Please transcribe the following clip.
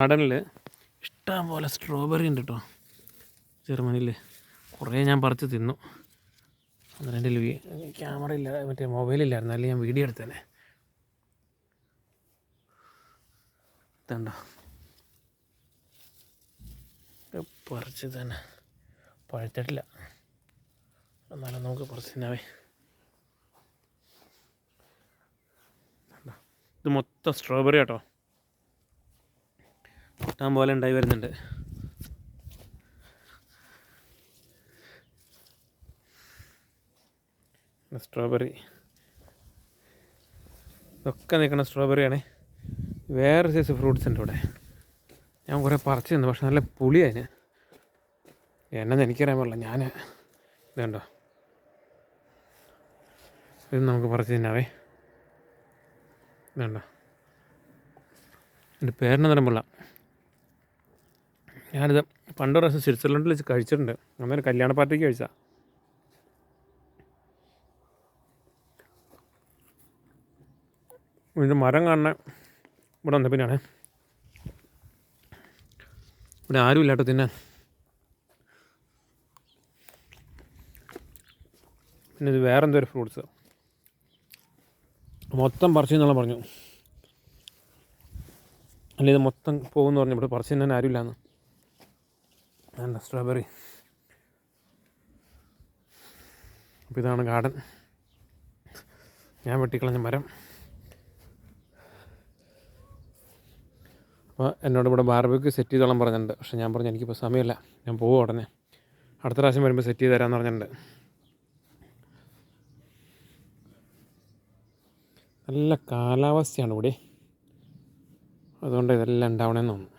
ഗാർഡനിൽ ഇഷ്ടം പോലെ സ്ട്രോബെറി ഉണ്ട് കേട്ടോ ജർമ്മനിയിൽ കുറേ ഞാൻ പറിച്ച് തിന്നു. അന്നേരം എന്റെ ക്യാമറ ഇല്ല മറ്റേ മൊബൈലില്ലായിരുന്നു അല്ലെങ്കിൽ ഞാൻ വീഡിയോ എടുത്തേനെ ഇതുണ്ടോ? ഇത് പറിച്ച് തന്നെ. പഴുത്തിട്ടില്ല. എന്നാലും നമുക്ക് പറിച്ച് തന്നാവേ? ഇത് മൊത്തം സ്ട്രോബെറി കേട്ടോ ഇഷ്ടം പോലെ ഉണ്ടായി വരുന്നുണ്ട്. സ്ട്രോബെറി ഇതൊക്കെ നിൽക്കുന്ന സ്ട്രോബെറിയാണ് വേറെ സൈസ് ഫ്രൂട്ട്സ് ഉണ്ട് ഇവിടെ. ഞാൻ കുറേ പറിച്ചു തന്നു പക്ഷെ നല്ല പുളിയാണ് എന്നെന്ന് എനിക്കറിയാൻ പാടില്ല ഞാൻ ഇതുണ്ടോ ഇത് നമുക്ക് പറിച്ചു തിന്നാവേ. ഇതുണ്ടോ എന്റെ പേരിനെ തരമുള്ള ഞാനിത് പണ്ട് പ്രാവശ്യം സ്വിറ്റ്സർലൻഡിൽ വെച്ച് കഴിച്ചിട്ടുണ്ട്. അന്നേരം കല്യാണ പാർട്ടിക്ക് കഴിച്ചാൽ ഇത് മരം കാണുന്ന ഇവിടെ വന്ന പിന്നെയാണ് ഇവിടെ ആരും ഇല്ലാട്ടോ തിന്നാൻ. പിന്നെ ഇത് വേറെ എന്തോ ഒരു ഫ്രൂട്ട്സ്. മൊത്തം പറിച്ചു എന്നുള്ള പറഞ്ഞു അല്ല ഇത് മൊത്തം പോകുമെന്ന് പറഞ്ഞു ഇവിടെ പറിച്ചു തിന്നാൻ ആരുമില്ലാന്ന്. വേണ്ട സ്ട്രോബെറി. അപ്പോൾ ഇതാണ് ഗാർഡൻ. ഞാൻ വെട്ടിക്കളഞ്ഞ മരം. അപ്പോൾ എന്നോട് ഇവിടെ ബാർബിക്ക് സെറ്റ് ചെയ്തോളം പറഞ്ഞിട്ടുണ്ട്. പക്ഷെ ഞാൻ പറഞ്ഞു എനിക്കിപ്പോൾ സമയമില്ല. ഞാൻ പോകും ഉടനെ. അടുത്ത പ്രാവശ്യം വരുമ്പോൾ സെറ്റ് ചെയ്ത് തരാമെന്ന് പറഞ്ഞിട്ടുണ്ട്. നല്ല കാലാവസ്ഥയാണ് ഇവിടെ. അതുകൊണ്ട് ഇതെല്ലാം ഉണ്ടാവണമെന്ന് തോന്നുന്നു.